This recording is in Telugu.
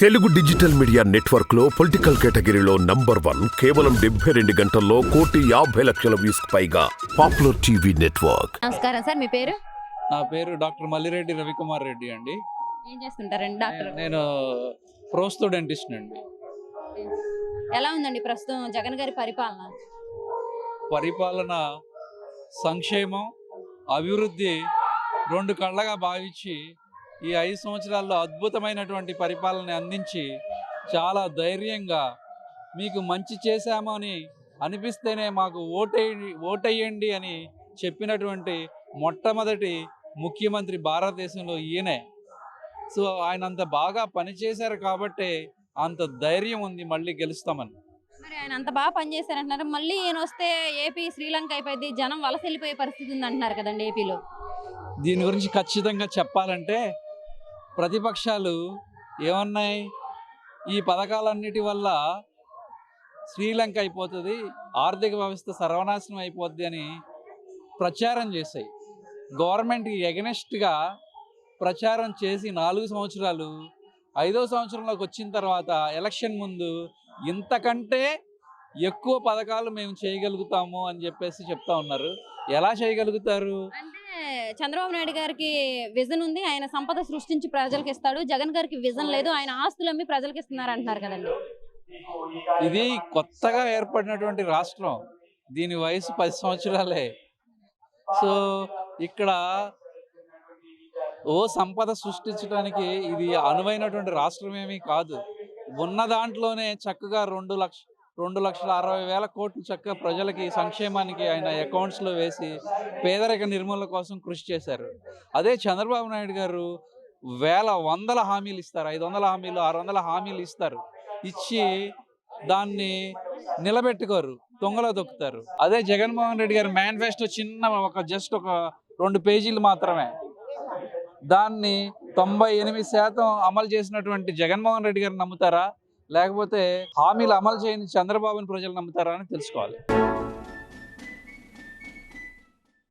తెలుగు డిజిటల్ మీడియా నెట్వర్క్లో పొలిటికల్ కేటగిరీలో నంబర్ వన్ కేవలం డెబ్బై రెండు గంటల్లో కోటి యాభై లక్షల వ్యూస్ పైగా పాపులర్ టీవీ నెట్వర్క్. నమస్కారం సార్ మీ పేరు? నా పేరు డాక్టర్ మల్లిరెడ్డి రవికుమార్ రెడ్డి అండి. ఏం చేస్తుంటారండి డాక్టర్? నేను- ప్రోస్తో డెంటిస్ట్ అండి. ఎలా ఉందండి ప్రస్తుతం జగన్ గారి పరిపాలన? పరిపాలన సంక్షేమం అభివృద్ధి రెండు కళ్ళగా భావించి ఈ ఐదు సంవత్సరాల్లో అద్భుతమైనటువంటి పరిపాలన అందించి చాలా ధైర్యంగా మీకు మంచి చేశామని అనిపిస్తేనే మాకు ఓటేయండి ఓటేయండి అని చెప్పినటువంటి మొట్టమొదటి ముఖ్యమంత్రి భారతదేశంలో ఈయనే. సో ఆయన అంత బాగా పనిచేశారు కాబట్టే అంత ధైర్యం ఉంది మళ్ళీ గెలుస్తామని. మరి ఆయన అంత బాగా పనిచేశారంటున్నారు. మళ్ళీ ఈయన వస్తే ఏపీ శ్రీలంక అయిపోయింది జనం వలస వెళ్ళిపోయే పరిస్థితి ఉంది అంటున్నారు కదండి ఏపీలో. దీని గురించి ఖచ్చితంగా చెప్పాలంటే ప్రతిపక్షాలు ఏమన్నాయి? ఈ పథకాలన్నిటి వల్ల శ్రీలంక అయిపోతుంది ఆర్థిక వ్యవస్థ సర్వనాశనం అయిపోద్ది అని ప్రచారం చేశాయి. గవర్నమెంట్కి ఎగనెస్ట్గా ప్రచారం చేసి నాలుగు సంవత్సరాలు ఐదో సంవత్సరంలోకి వచ్చిన తర్వాత ఎలక్షన్ ముందు ఇంతకంటే ఎక్కువ పథకాలు మేము చేయగలుగుతాము అని చెప్పేసి చెప్తా ఉన్నారు. ఎలా చేయగలుగుతారు? అంటే చంద్రబాబు నాయుడు గారికి విజన్ ఉంది. ఆయన సంపద సృష్టించి ప్రజలకు ఇస్తాడు. జగన్ గారికి విజన్ లేదు. ఆయన ఆస్తులు అమ్మి ప్రజలకు ఇస్తున్నారు అంటున్నారు కదండి. ఇది కొత్తగా ఏర్పడినటువంటి రాష్ట్రం. దీని వయసు పది సంవత్సరాలే. సో ఇక్కడ ఓ సంపద సృష్టించడానికి ఇది అనువైనటువంటి రాష్ట్రం ఏమీ కాదు. ఉన్న దాంట్లోనే చక్కగా రెండు లక్ష రెండు లక్షల అరవై వేల కోట్లు చక్క ప్రజలకి సంక్షేమానికి ఆయన అకౌంట్స్లో వేసి పేదరిక నిర్మూలన కోసం కృషి చేశారు. అదే చంద్రబాబు నాయుడు గారు వేల వందల హామీలు ఇస్తారు. ఐదు వందల హామీలు ఆరు వందల హామీలు ఇస్తారు. ఇచ్చి దాన్ని నిలబెట్టుకోరు దొంగలో దొక్కుతారు. అదే జగన్మోహన్ రెడ్డి గారి మేనిఫెస్టో చిన్న ఒక జస్ట్ ఒక రెండు పేజీలు మాత్రమే. దాన్ని తొంభై ఎనిమిది శాతం అమలు చేసినటువంటి జగన్మోహన్ రెడ్డి గారు నమ్ముతారా? లేకపోతే హామీలు అమలు చేయని చంద్రబాబుని ప్రజలు నమ్ముతారా అని తెలుసుకోవాలి.